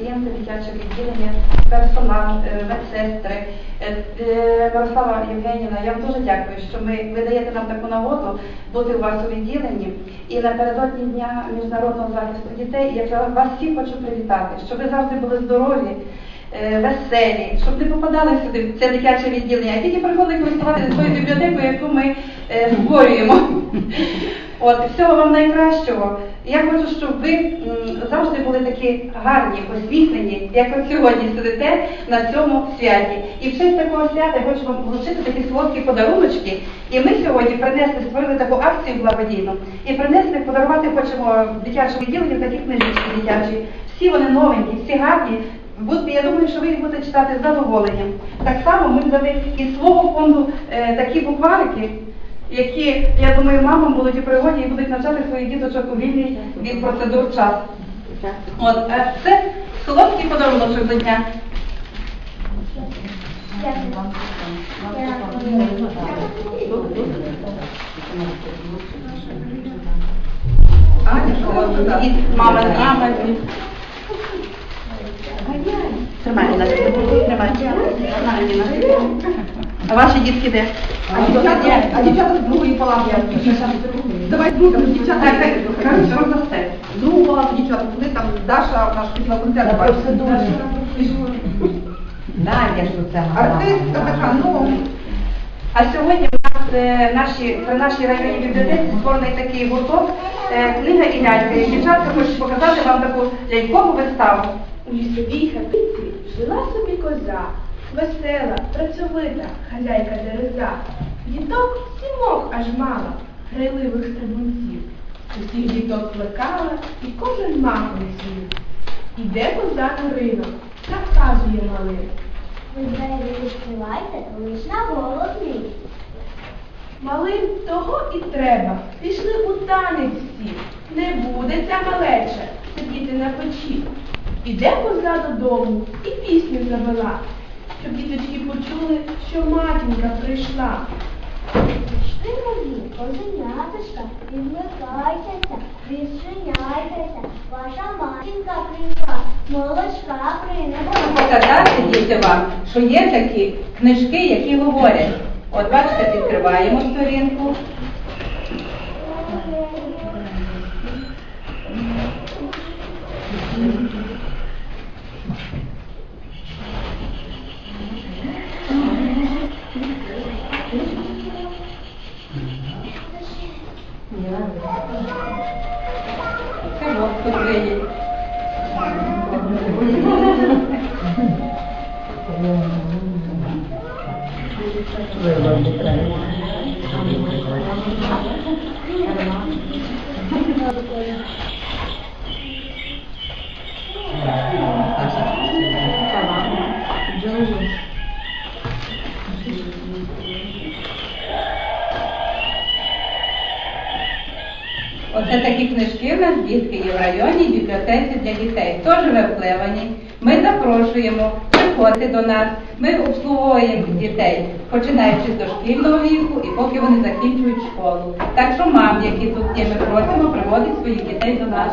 пацієнти дитячого відділення, персонал, е, медсестри. Е, е, Мирослава Євгенівна, я вам дуже дякую, що ми ви даєте нам таку нагоду бути у вас у відділенні. І напередодні дня міжнародного захисту дітей я вас всіх хочу привітати, щоб ви завжди були здорові. Веселі, щоб не попадали сюди в це дитяче відділення, а тільки приходили користуватися своєю бібліотекою, яку ми е, створюємо. От всього вам найкращого. Я хочу, щоб ви такі гарні, посміхнені, як от сьогодні сидите на цьому святі. І в честь такого свята я хочу вам вручити такі солодкі подаруночки. І ми сьогодні принесли, створили таку акцію благодійну і принесли, подарувати хочемо дитячому відділенні такі книжечки дитячі. Всі вони новенькі, всі гарні. Я думаю, що ви їх будете читати з задоволенням. Так само ми дали із свого фонду е, такі букварики, які, я думаю, мамам будуть у пригоді і будуть навчати своїх діточок у вільний від процедур час. От, е, це солодкий подарунок до дня. Аня, солодка, і мама, мама. Тримай, тримай. А ваші дітки де? А дівчата, а з другої палати. Давай другу, дівчата. Так, так, коротше, другу палату дівчата, Даша, наш після концерту. бачить. Надя ж це Артистка така, ну, А сьогодні в нас е, наші, при нашій районній бібліотеці створений такий гурток е, книга і лялька. І дівчатка хочуть показати вам таку лялькову виставу. У лісовій хатиці жила собі коза, весела, працьовита, хазяйка дереза. Діток сімох аж мала, грайливих стрибунців. Усіх діток плекала і кожен махом свій. Іде коза на ринок, наказує малим. Ви двері відкривайте лиш на головний. Малим того і треба. Пішли у танець всі. Не буде ця малеча сидіти на печі. Іде коза додому і пісню завела, щоб діточки почули, що матінка прийшла. Нові, козеняточка, відмикайтеся, відчиняйтеся. Ваша матінка прийшла, молочка принесла. Показати діти вам, що є такі книжки, які говорять. От бачите, відкриваємо сторінку. Це от тут Оце такі книжки в нас дітки є в районній бібліотеці для дітей. Хто ви впливані. Ми запрошуємо приходити до нас. Ми обслуговуємо дітей, починаючи з дошкільного віку і поки вони закінчують школу. Так що мам, які тут є, ми просимо приводити своїх дітей до нас.